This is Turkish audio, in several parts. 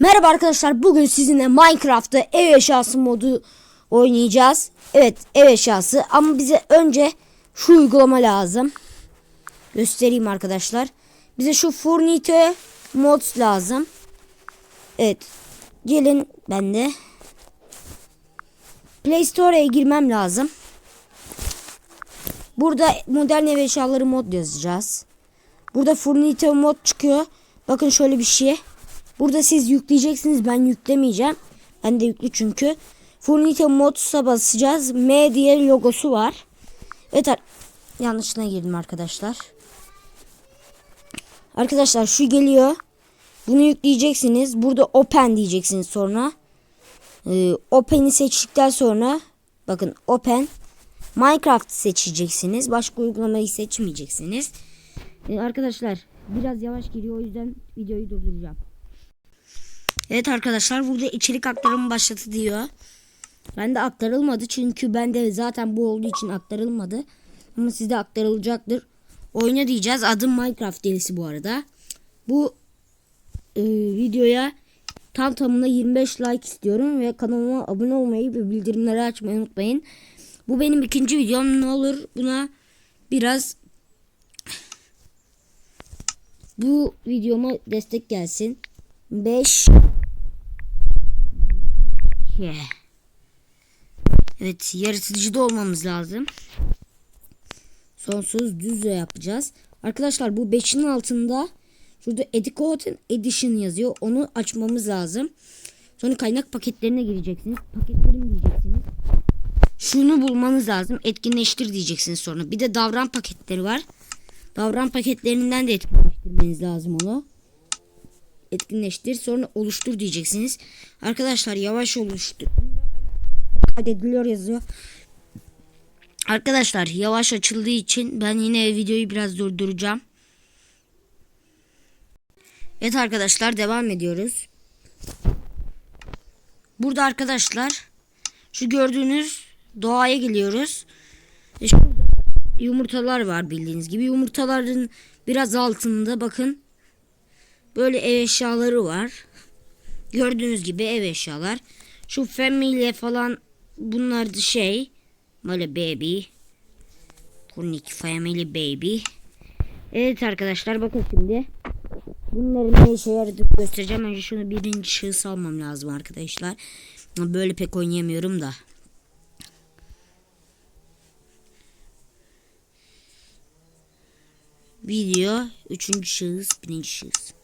Merhaba arkadaşlar bugün sizinle Minecraft'ta ev eşyası modu oynayacağız. Evet ev eşyası ama bize önce şu uygulama lazım. Göstereyim arkadaşlar. Bize şu Furnite mods lazım. Evet gelin ben de. Play Store'a girmem lazım. Burada modern ev eşyaları mod yazacağız. Burada Furnite mod çıkıyor. Bakın şöyle bir şey. Burada siz yükleyeceksiniz. Ben yüklemeyeceğim. Ben de yüklü çünkü. Furnite Mods'a basacağız. M diye logosu var. Evet yanlışına girdim arkadaşlar. Arkadaşlar şu geliyor. Bunu yükleyeceksiniz. Burada Open diyeceksiniz sonra. Ee, Open'i seçtikten sonra bakın Open Minecraft seçeceksiniz. Başka uygulamayı seçmeyeceksiniz. Ee, arkadaşlar biraz yavaş giriyor o yüzden videoyu durduracağım. Evet arkadaşlar burada içerik aktarımı başlatı diyor. Ben de aktarılmadı çünkü bende zaten bu olduğu için aktarılmadı. Ama sizde aktarılacaktır. Oyna diyeceğiz. Adım Minecraft delisi bu arada. Bu e, videoya tam tamına 25 like istiyorum ve kanalıma abone olmayı ve bildirimleri açmayı unutmayın. Bu benim ikinci videom. Ne olur buna biraz bu videoma destek gelsin. 5 Yeah. Evet yaratıcıda olmamız lazım. Sonsuz düzle yapacağız. Arkadaşlar bu 5'in altında şurada Edicoten Edition yazıyor. Onu açmamız lazım. Sonra kaynak paketlerine gireceksiniz. Paketlerim diyeceksiniz. Şunu bulmanız lazım. Etkinleştir diyeceksiniz sonra. Bir de davran paketleri var. Davran paketlerinden de etkinleştirmeniz lazım onu etkinleştir sonra oluştur diyeceksiniz. Arkadaşlar yavaş oluştur. Kaydediliyor yazıyor. Arkadaşlar yavaş açıldığı için ben yine videoyu biraz durduracağım. Evet arkadaşlar devam ediyoruz. Burada arkadaşlar şu gördüğünüz doğaya geliyoruz. Şurada yumurtalar var bildiğiniz gibi. Yumurtaların biraz altında bakın Böyle ev eşyaları var. Gördüğünüz gibi ev eşyalar. Şu family falan bunlar da şey. Böyle baby. Kunik family baby. Evet arkadaşlar bakın şimdi. Bunların ne işe yaradığını göstereceğim. Önce şunu birinci şahıs almam lazım arkadaşlar. Böyle pek oynayamıyorum da. Video üçüncü şahıs birinci şahıs.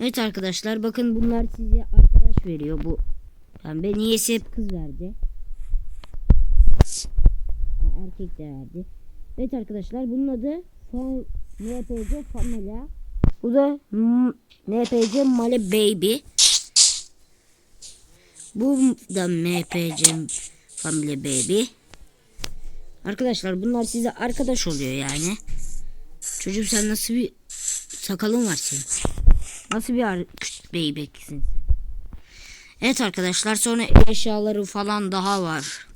Evet arkadaşlar bakın bunlar size arkadaş veriyor bu pembe. Niyeyse hep kız verdi. Ha, erkek de verdi. Evet arkadaşlar bunun adı Fa- NPC Famila. Bu da NPC Male Baby. Bu da MPC Family Baby. Arkadaşlar bunlar size arkadaş oluyor yani. Çocuğum sen nasıl bir sakalın var senin? Nasıl bir ar- küçük sen? Evet arkadaşlar sonra eşyaları falan daha var.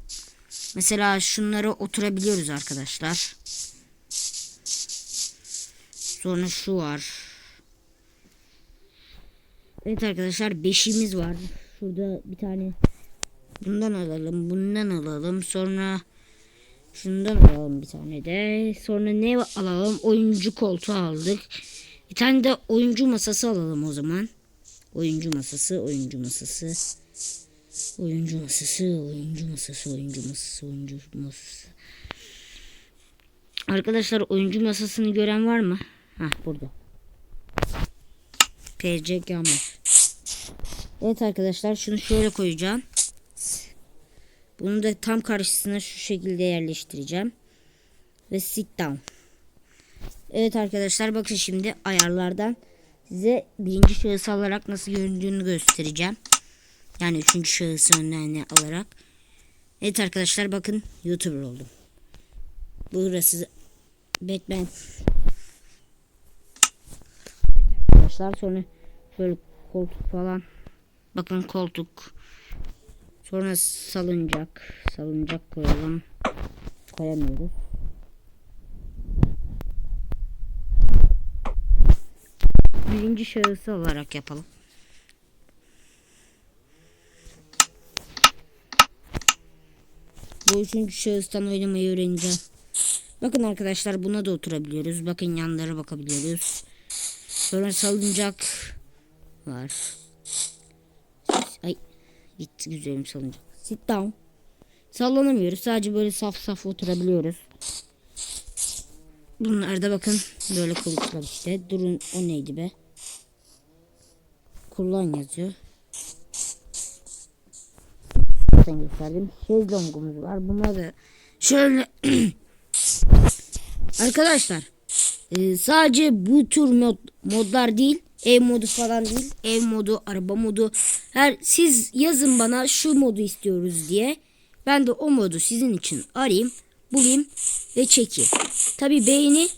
Mesela şunlara oturabiliyoruz arkadaşlar. Sonra şu var. Evet arkadaşlar beşimiz var. Şurada bir tane bundan alalım. Bundan alalım. Sonra şundan alalım bir tane de. Sonra ne alalım? Oyuncu koltuğu aldık. Bir tane de oyuncu masası alalım o zaman. Oyuncu masası, oyuncu masası. Oyuncu masası, oyuncu masası, oyuncu masası, oyuncu masası. Arkadaşlar oyuncu masasını gören var mı? Hah burada. PC Gamer. Evet arkadaşlar şunu şöyle koyacağım. Bunu da tam karşısına şu şekilde yerleştireceğim. Ve sit down. Evet arkadaşlar bakın şimdi ayarlardan size birinci şahıs alarak nasıl göründüğünü göstereceğim. Yani üçüncü şahıs önlerine alarak. Evet arkadaşlar bakın YouTuber oldum. Burası Batman. Evet arkadaşlar sonra şöyle koltuk falan. Bakın koltuk. Sonra salıncak. Salıncak koyalım. Koyamıyoruz. birinci şahısı olarak yapalım. Bu üçüncü şahıstan oynamayı öğreneceğim. Bakın arkadaşlar buna da oturabiliyoruz. Bakın yanlara bakabiliyoruz. Sonra salıncak var. Ay gitti güzelim salıncak. Sit down. Sallanamıyoruz. Sadece böyle saf saf oturabiliyoruz. Bunlar da bakın böyle kulüpler işte. Durun o neydi be? Kullan yazıyor. Zaten gösterdim. Şezlongumuz var. Bunlar da şöyle Arkadaşlar e, sadece bu tür mod, modlar değil ev modu falan değil ev modu araba modu her siz yazın bana şu modu istiyoruz diye ben de o modu sizin için arayayım bulayım ve çekeyim tabi beğeni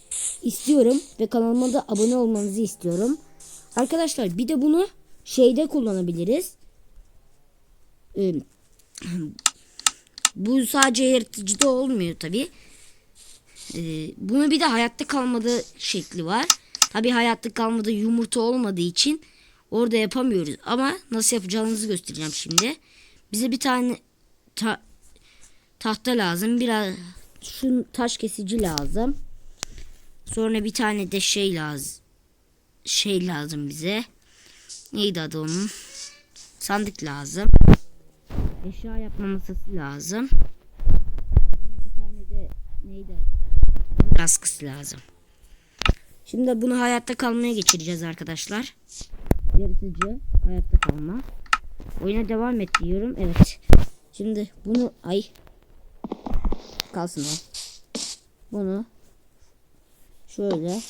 istiyorum ve kanalıma da abone olmanızı istiyorum arkadaşlar bir de bunu şeyde kullanabiliriz Ee, bu sadece yaratıcıda olmuyor tabi ee, bunu bir de hayatta kalmadı şekli var. Tabi hayatta kalmadı yumurta olmadığı için orada yapamıyoruz. Ama nasıl yapacağınızı göstereceğim şimdi. Bize bir tane ta- tahta lazım. Biraz şu taş kesici lazım. Sonra bir tane de şey lazım. Şey lazım bize. Neydi adı onun? Sandık lazım. Eşya yapma masası lazım. Sonra bir tane de neydi adı? askısı lazım. Şimdi bunu hayatta kalmaya geçireceğiz arkadaşlar. Yaratıcı hayatta kalma. Oyuna devam et diyorum. Evet. Şimdi bunu ay kalsın o. Bunu şöyle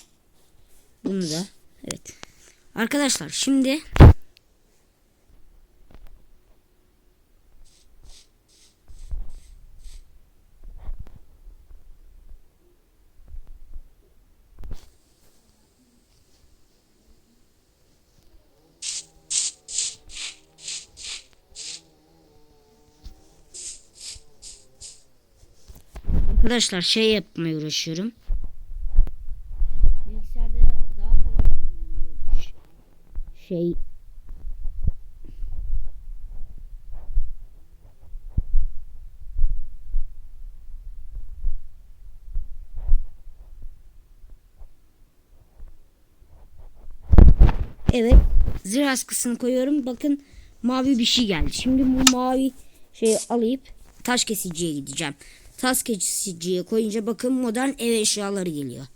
bunu da evet. Arkadaşlar şimdi Arkadaşlar şey yapmaya uğraşıyorum. Şey Evet. Zırh askısını koyuyorum. Bakın mavi bir şey geldi. Şimdi bu mavi şeyi alıp taş kesiciye gideceğim. Taş kesiciye koyunca bakın modern ev eşyaları geliyor.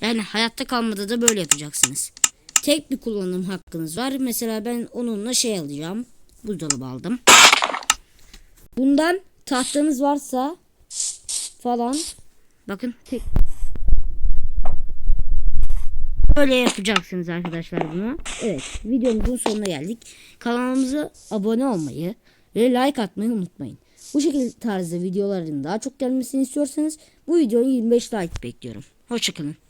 Yani hayatta kalmada da böyle yapacaksınız. Tek bir kullanım hakkınız var. Mesela ben onunla şey alacağım. Buzdolabı aldım. Bundan tahtanız varsa falan bakın tek Böyle yapacaksınız arkadaşlar bunu. Evet videomuzun sonuna geldik. Kanalımıza abone olmayı ve like atmayı unutmayın. Bu şekilde tarzda videoların daha çok gelmesini istiyorsanız bu videoyu 25 like bekliyorum. Hoşçakalın.